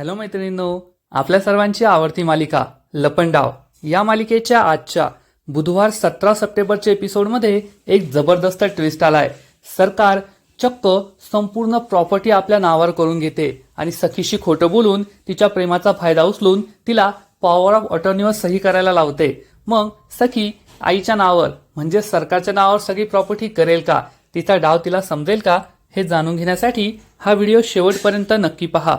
Hello मैत्रिणींनो आपल्या सर्वांची आवडती मालिका लपंडाव या मालिकेच्या आजच्या बुधवार सतरा सप्टेंबरच्या एपिसोडमध्ये एक जबरदस्त ट्विस्ट आलाय. सरकार चक्क संपूर्ण प्रॉपर्टी आपल्या नावावर करून घेते आणि सखीशी खोटं बोलून तिच्या प्रेमाचा फायदा उचलून तिला पॉवर ऑफ अटॉर्नीवर सही करायला लावते. मग सखी आईच्या नावावर म्हणजे सरकारच्या नावावर सगळी प्रॉपर्टी करेल का? तिचा डाव तिला समजेल का? हे जाणून घेण्यासाठी हा व्हिडिओ शेवटपर्यंत नक्की पहा.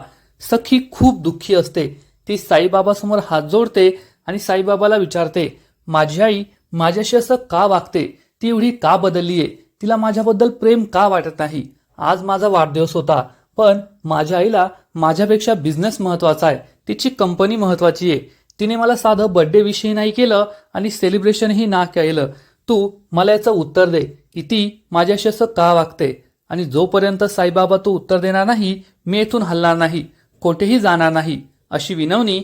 सखी खूप दुःखी असते. ती साईबाबासमोर हात जोडते आणि साईबाबाला विचारते माझी आई माझ्याशी असं का वागते? ती एवढी का बदललीये तिला माझ्याबद्दल प्रेम का वाटत नाही? आज माझा वाढदिवस होता पण माझ्या आईला माझ्यापेक्षा बिझनेस महत्त्वाचा आहे. तिची कंपनी महत्वाची आहे. तिने मला साधं बर्थडे विषयी नाही केलं आणि सेलिब्रेशनही ना केलं. तू मला याचं उत्तर दे की ती माझ्याशी असं का वागते? आणि जोपर्यंत साईबाबा तू उत्तर देणार नाही मी येथून हलणार नाही. कोठेही जाणार नाही अशी विनवणी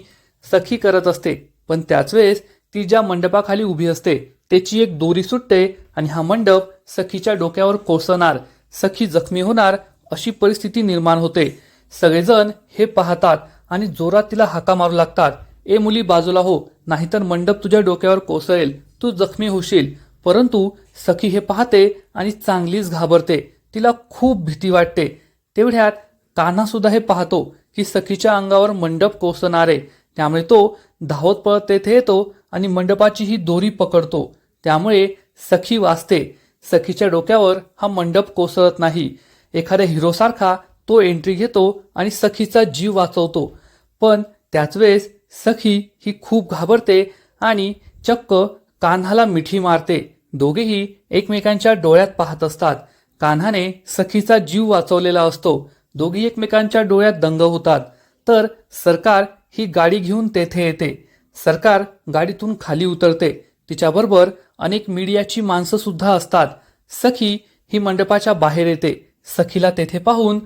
सखी करत असते. पण त्याच वेळेस ती ज्या मंडपाखाली उभी असते त्याची एक दोरी सुटते आणि हा मंडप सखीच्या डोक्यावर कोसळणार सखी जखमी होणार अशी परिस्थिती निर्माण होते. सगळेजण हे पाहतात आणि जोरात तिला हाका मारू लागतात. ए मुली बाजूला हो नाहीतर मंडप तुझ्या डोक्यावर कोसळेल तू जखमी होशील. परंतु सखी हे पाहते आणि चांगलीच घाबरते. तिला खूप भीती वाटते. तेवढ्यात कान्हासुद्धा हे पाहतो की सखीच्या अंगावर मंडप कोसळणार आहे त्यामुळे तो धावत पळत तेथे येतो आणि मंडपाची ही दोरी पकडतो. त्यामुळे सखी वाचते. सखीच्या डोक्यावर हा मंडप कोसळत नाही. एखाद्या हिरोसारखा तो एंट्री घेतो आणि सखीचा जीव वाचवतो. पण त्याच वेळेस सखी ही खूप घाबरते आणि चक्क कान्हाला मिठी मारते. दोघेही एकमेकांच्या डोळ्यात पाहत असतात. कान्हाने सखीचा जीव वाचवलेला असतो. दोघी एकमेकांच्या डोळ्यात दंग होतात. तर सरकार ही गाडी घेऊन तेथे येते. सरकार गाडीतून खाली उतरते. तिच्याबरोबर अनेक मीडियाची माणसं सुद्धा असतात. सखी ही मंडपाच्या बाहेर येते. सखीला तेथे पाहून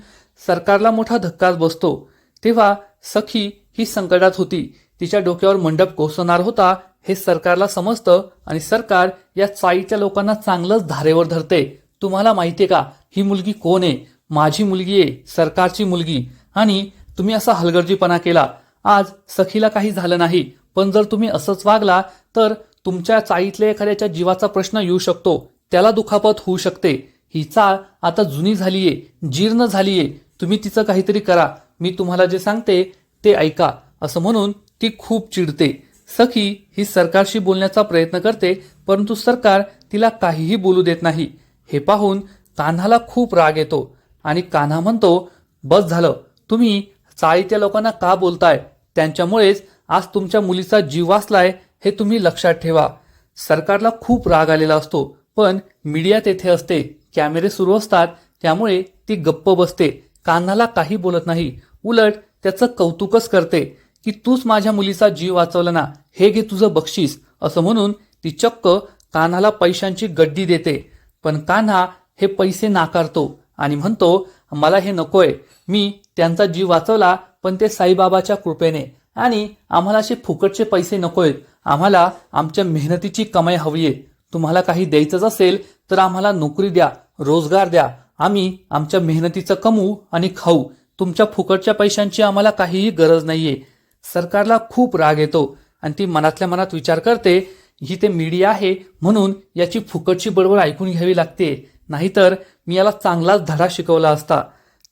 सरकारला मोठा धक्काच बसतो. तेव्हा सखी ही संकटात होती. तिच्या डोक्यावर मंडप कोसळणार होता हे सरकारला समजतं आणि सरकार या चाळीच्या लोकांना चांगलंच धारेवर धरते. तुम्हाला माहितीये का? ही मुलगी कोण आहे? माझी मुलगी आहे सरकारची मुलगी. आणि तुम्ही असा हलगर्जीपणा केला. आज सखीला काही झालं नाही पण जर तुम्ही असंच वागला तर तुमच्या चाळीतल्या एखाद्याच्या जीवाचा प्रश्न येऊ शकतो. त्याला दुखापत होऊ शकते. ही चाळ आता जुनी झालीये जीर्ण झालीये. तुम्ही तिचं काहीतरी करा. मी तुम्हाला जे सांगते ते ऐका. असं म्हणून ती खूप चिडते. सखी ही सरकारशी बोलण्याचा प्रयत्न करते परंतु सरकार तिला काहीही बोलू देत नाही. हे पाहून कान्हाला खूप राग येतो. आणि कान्हा म्हणतो बस झालं. तुम्ही चाळीत्या लोकांना का बोलताय? त्यांच्यामुळेच आज तुमच्या मुलीचा जीव वाचलाय हे तुम्ही लक्षात ठेवा. सरकारला खूप राग आलेला असतो पण मीडिया तेथे असते कॅमेरे सुरू असतात त्यामुळे ती गप्प बसते. कान्हाला काही बोलत नाही. उलट त्याचं कौतुकच करते की तूच माझ्या मुलीचा जीव वाचवला ना हे घे तुझं बक्षीस. असं म्हणून ती चक्क कान्हाला पैशांची गड्डी देते. पण कान्हा हे पैसे नाकारतो. आणि म्हणतो मला हे नकोय. मी त्यांचा जीव वाचवला पण ते साईबाबाच्या कृपेने. आणि आम्हाला असे फुकटचे पैसे नकोयत. आम्हाला आमच्या मेहनतीची कमाई हवी आहे तुम्हाला काही द्यायचंच असेल तर आम्हाला नोकरी द्या रोजगार द्या. आम्ही आमच्या मेहनतीचं कमवू आणि खाऊ. तुमच्या फुकटच्या पैशांची आम्हाला काहीही गरज नाहीये. सरकारला खूप राग येतो आणि ती मनातल्या मनात विचार करते ही ते मीडिया आहे म्हणून याची फुकटची बडबड ऐकून घ्यावी लागते. नाहीतर मी याला चांगलाच धडा शिकवला असता.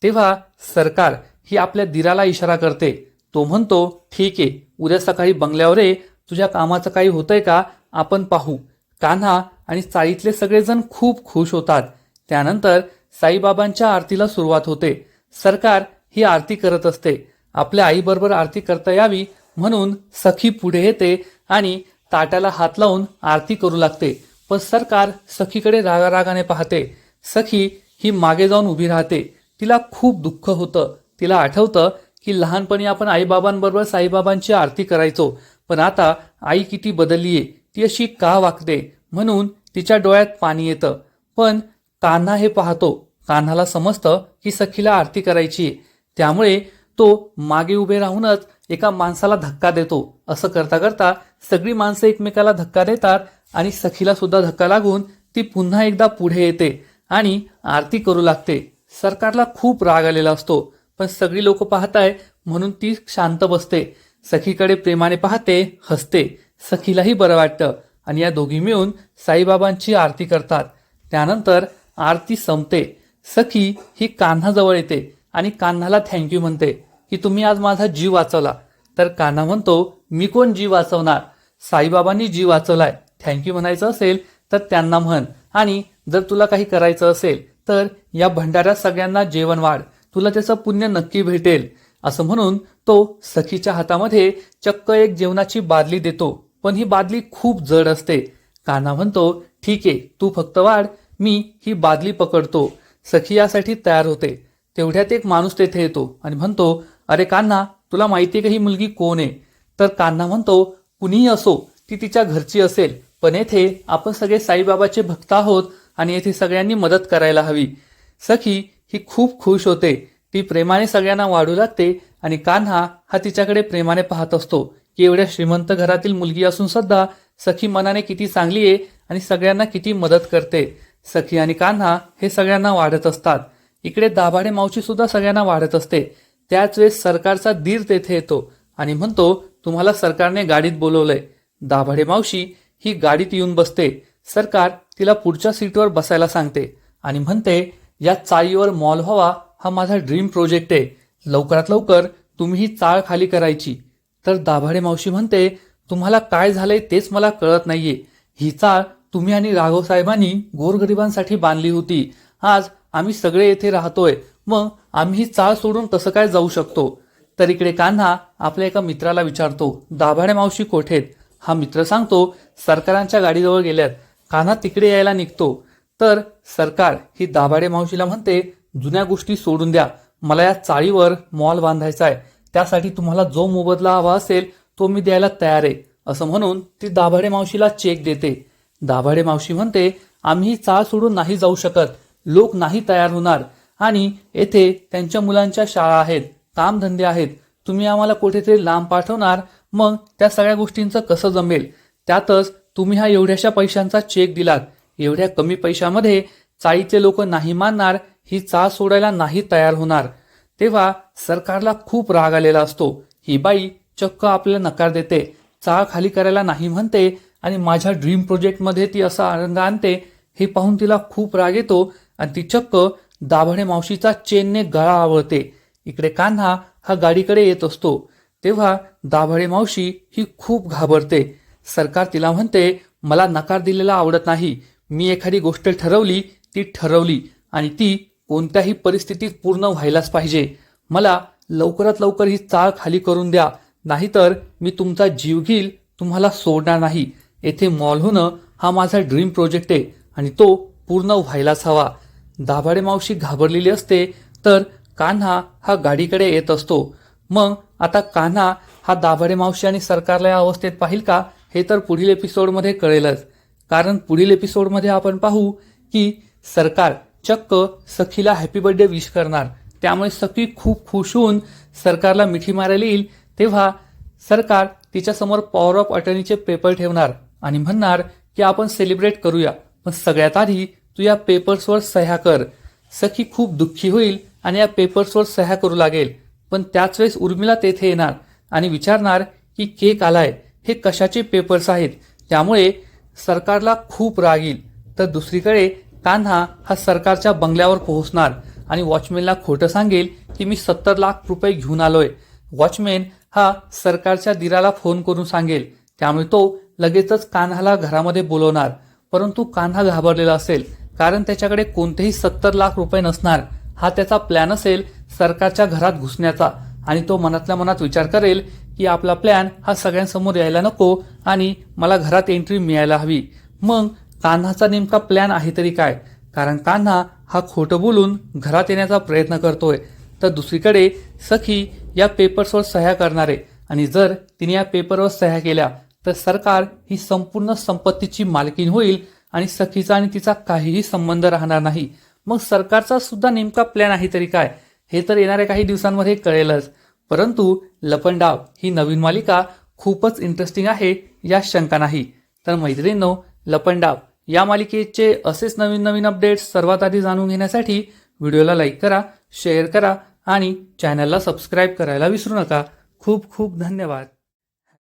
तेव्हा सरकार ही आपल्या दिराला इशारा करते. तो म्हणतो ठीक आहे उद्या सकाळी बंगल्यावर ये. तुझ्या कामाचं काही होतंय का? आपण पाहू. कान्हा आणि चाळीतले सगळेजण खूप खुश होतात. त्यानंतर साईबाबांच्या आरतीला सुरुवात होते. सरकार ही आरती करत असते. आपल्या आईबरोबर आरती करता यावी म्हणून सखी पुढे येते आणि ताट्याला हात लावून आरती करू लागते. पण सरकार सखीकडे रागारागाने पाहते. सखी ही मागे जाऊन उभी राहते. तिला खूप दुःख होतं. तिला आठवतं की लहानपणी आपण आईबाबांबरोबर साईबाबांची आरती करायचो. पण आता आई किती बदलली आहे ती अशी का वागते? म्हणून तिच्या डोळ्यात पाणी येतं. पण कान्हा हे पाहतो. कान्हाला समजतं की सखीला आरती करायची त्यामुळे तो मागे उभे राहूनच एका माणसाला धक्का देतो. असं करता करता सगळी माणसं एकमेकाला धक्का देतात आणि सखीला सुद्धा धक्का लागून ती पुन्हा एकदा पुढे येते. आणि आरती करू लागते. सरकारला खूप राग आलेला असतो पण सगळी लोक पाहताय म्हणून ती शांत बसते. सखीकडे प्रेमाने पाहते हसते. सखीलाही बरं वाटतं. आणि या दोघी मिळून साईबाबांची आरती करतात. त्यानंतर आरती संपते. सखी ही कान्हाजवळ येते आणि कान्हाला थँक्यू म्हणते की तुम्ही आज माझा जीव वाचवला. तर कान्हा म्हणतो मी कोण जीव वाचवणार? साईबाबांनी जीव वाचवलाय. थँक्यू म्हणायचं असेल तर त्यांना म्हण. आणि जर तुला काही करायचं असेल तर या भंडाऱ्यात सगळ्यांना जेवण वाढ. तुला त्याचं पुण्य नक्की भेटेल. असं म्हणून तो सखीच्या हातामध्ये चक्क एक जेवणाची बादली देतो. पण ही बादली खूप जड असते. कान्हा म्हणतो ठीक आहे तू फक्त वाढ. मी ही बादली पकडतो. सखी यासाठी तयार होते. तेवढ्यात एक माणूस तेथे येतो आणि म्हणतो अरे कान्हा तुला माहिती आहे का ही मुलगी कोण आहे? तर कान्हा म्हणतो कुणीही असो ती तिच्या घरची असेल. पण येथे आपण सगळे साईबाबाचे भक्त आहोत. आणि येथे सगळ्यांनी मदत करायला हवी. सखी ही खूप खुश होते. ती प्रेमाने सगळ्यांना वाढू लागते आणि कान्हा हा तिच्याकडे प्रेमाने पाहत असतो. की एवढ्या श्रीमंत घरातील मुलगी असून सुद्धा सखी मनाने किती चांगली आहे आणि सगळ्यांना किती मदत करते. सखी आणि कान्हा हे सगळ्यांना वाढत असतात. इकडे दाभाडे मावशी सुद्धा सगळ्यांना वाढत असते. त्याच वेळेस सरकारचा दीर तेथे येतो आणि म्हणतो तुम्हाला सरकारने गाडीत बोलवलंय. दाभाडे मावशी ही गाडीत येऊन बसते. सरकार तिला पुढच्या सीटवर बसायला सांगते आणि म्हणते या चाळीवर मॉल व्हावा हा माझा ड्रीम प्रोजेक्ट आहे. लवकरात लवकर तुम्ही ही चाळ खाली करायची. तर दाभाडे मावशी म्हणते तुम्हाला काय झालंय तेच मला कळत नाहीये. ही चाळ तुम्ही आणि राघव साहेबांनी गोरगरिबांसाठी बांधली होती. आज आम्ही सगळे येथे राहतोय. मग आम्ही ही चाळ सोडून कसं काय जाऊ शकतो? तर इकडे कान्हा आपल्या एका मित्राला विचारतो दाभाडे मावशी कोठेत? हा मित्र सांगतो सरकारांच्या गाडीजवळ गेल्यात. कान्हा तिकडे यायला निघतो. तर सरकार ही दाभाडे मावशीला म्हणते जुन्या गोष्टी सोडून द्या. मला या चाळीवर मॉल बांधायचा आहे त्यासाठी तुम्हाला जो मोबदला हवा असेल तो मी द्यायला तयार आहे असं म्हणून ती दाभाडे मावशीला चेक देते. दाभाडे मावशी म्हणते आम्ही ही चाळ सोडून नाही जाऊ शकत. लोक नाही तयार होणार. आणि येथे त्यांच्या मुलांच्या शाळा आहेत कामधंदे आहेत. तुम्ही आम्हाला कुठेतरी लांब पाठवणार. मग त्या सगळ्या गोष्टींचं कसं जमेल? त्यातच तुम्ही हा एवढ्याशा पैशांचा चेक दिलात एवढ्या कमी पैशामध्ये चाळीचे लोक नाही मानणार ही चाळ सोडायला नाही तयार होणार. तेव्हा सरकारला खूप राग आलेला असतो. ही बाई चक्क आपल्याला नकार देते चाळ खाली करायला नाही म्हणते आणि माझ्या ड्रीम प्रोजेक्टमध्ये ती असा आनंद आणते हे पाहून तिला खूप राग येतो आणि ती चक्क दाभणे मावशीचा चेनने गळा आवळते. इकडे कान्हा हा गाडीकडे येत असतो. तेव्हा दाभळे मावशी ही खूप घाबरते. सरकार तिला म्हणते मला नकार दिलेला आवडत नाही. मी एखादी गोष्ट ठरवली ती ठरवली आणि ती कोणत्याही परिस्थितीत पूर्ण व्हायलाच पाहिजे. मला लवकरात लवकर ही चाळ खाली करून द्या. नाहीतर मी तुमचा जीव घेईल तुम्हाला सोडणार नाही. येथे मॉल होणं हा माझा ड्रीम प्रोजेक्ट आहे आणि तो पूर्ण व्हायलाच हवा. दाभाडे मावशी घाबरलेली असते तर कान्हा हा गाडीकडे येत असतो. मग आता कान्हा हा दाभाडे मावशी आणि सरकारला या अवस्थेत पाहिल का? हे तर पुढील एपिसोडमध्ये कळेलच. कारण पुढील एपिसोडमध्ये आपण पाहू की सरकार चक्क सखीला हॅपी बर्थडे विश करणार. त्यामुळे सखी खूप खुश होऊन सरकारला मिठी मारायला येईल तेव्हा सरकार तिच्यासमोर पॉवर ऑफ अटर्नीचे पेपर ठेवणार आणि म्हणणार की आपण सेलिब्रेट करूया. पण सगळ्यात आधी तू या पेपर्सवर सह्या कर. सखी खूप दुःखी होईल आणि या पेपर्सवर सह्या करू लागेल. पण त्याच वेळेस उर्मिला तेथे येणार आणि विचारणार की केक आलाय. हे कशाचे पेपर्स आहेत? त्यामुळे सरकारला खूप राग येईल. तर दुसरीकडे कान्हा हा सरकारच्या बंगल्यावर पोहोचणार आणि वॉचमॅनला खोटं सांगेल की मी सत्तर लाख रुपये घेऊन आलोय. वॉचमॅन हा सरकारच्या दिराला फोन करून सांगेल. त्यामुळे तो लगेचच कान्हाला घरामध्ये बोलवणार. परंतु कान्हा घाबरलेला असेल. कारण त्याच्याकडे कोणतेही सत्तर लाख रुपये नसणार. हा त्याचा प्लॅन असेल सरकारच्या घरात घुसण्याचा. आणि तो मनातल्या मनात विचार करेल की आपला प्लॅन हा सगळ्यांसमोर यायला नको आणि मला घरात एंट्री मिळायला हवी. मग कान्हाचा नेमका प्लॅन आहे तरी काय? कारण कान्हा हा खोटं बोलून घरात येण्याचा प्रयत्न करतोय. तर दुसरीकडे सखी या पेपर्सवर सह्या करणार आहे आणि जर तिने या पेपरवर सह्या केल्या तर सरकार ही संपूर्ण संपत्तीची मालकीन होईल आणि सखीचा आणि तिचा काहीही संबंध राहणार नाही. मग सरकारचा सुद्धा नेमका प्लॅन आहे तरी काय? हे तर येणाऱ्या काही दिवसांमध्ये कळेलच. परंतु लपंडाव ही नवीन मालिका खूपच इंटरेस्टिंग आहे या शंका नाही. तर मैत्रिणींनो लपंडाव या मालिकेचे असेच नवीन नवीन अपडेट्स सर्वात आधी जाणून घेण्यासाठी व्हिडिओला लाईक करा शेअर करा आणि चॅनलला सबस्क्राईब करायला विसरू नका. खूप खूप धन्यवाद.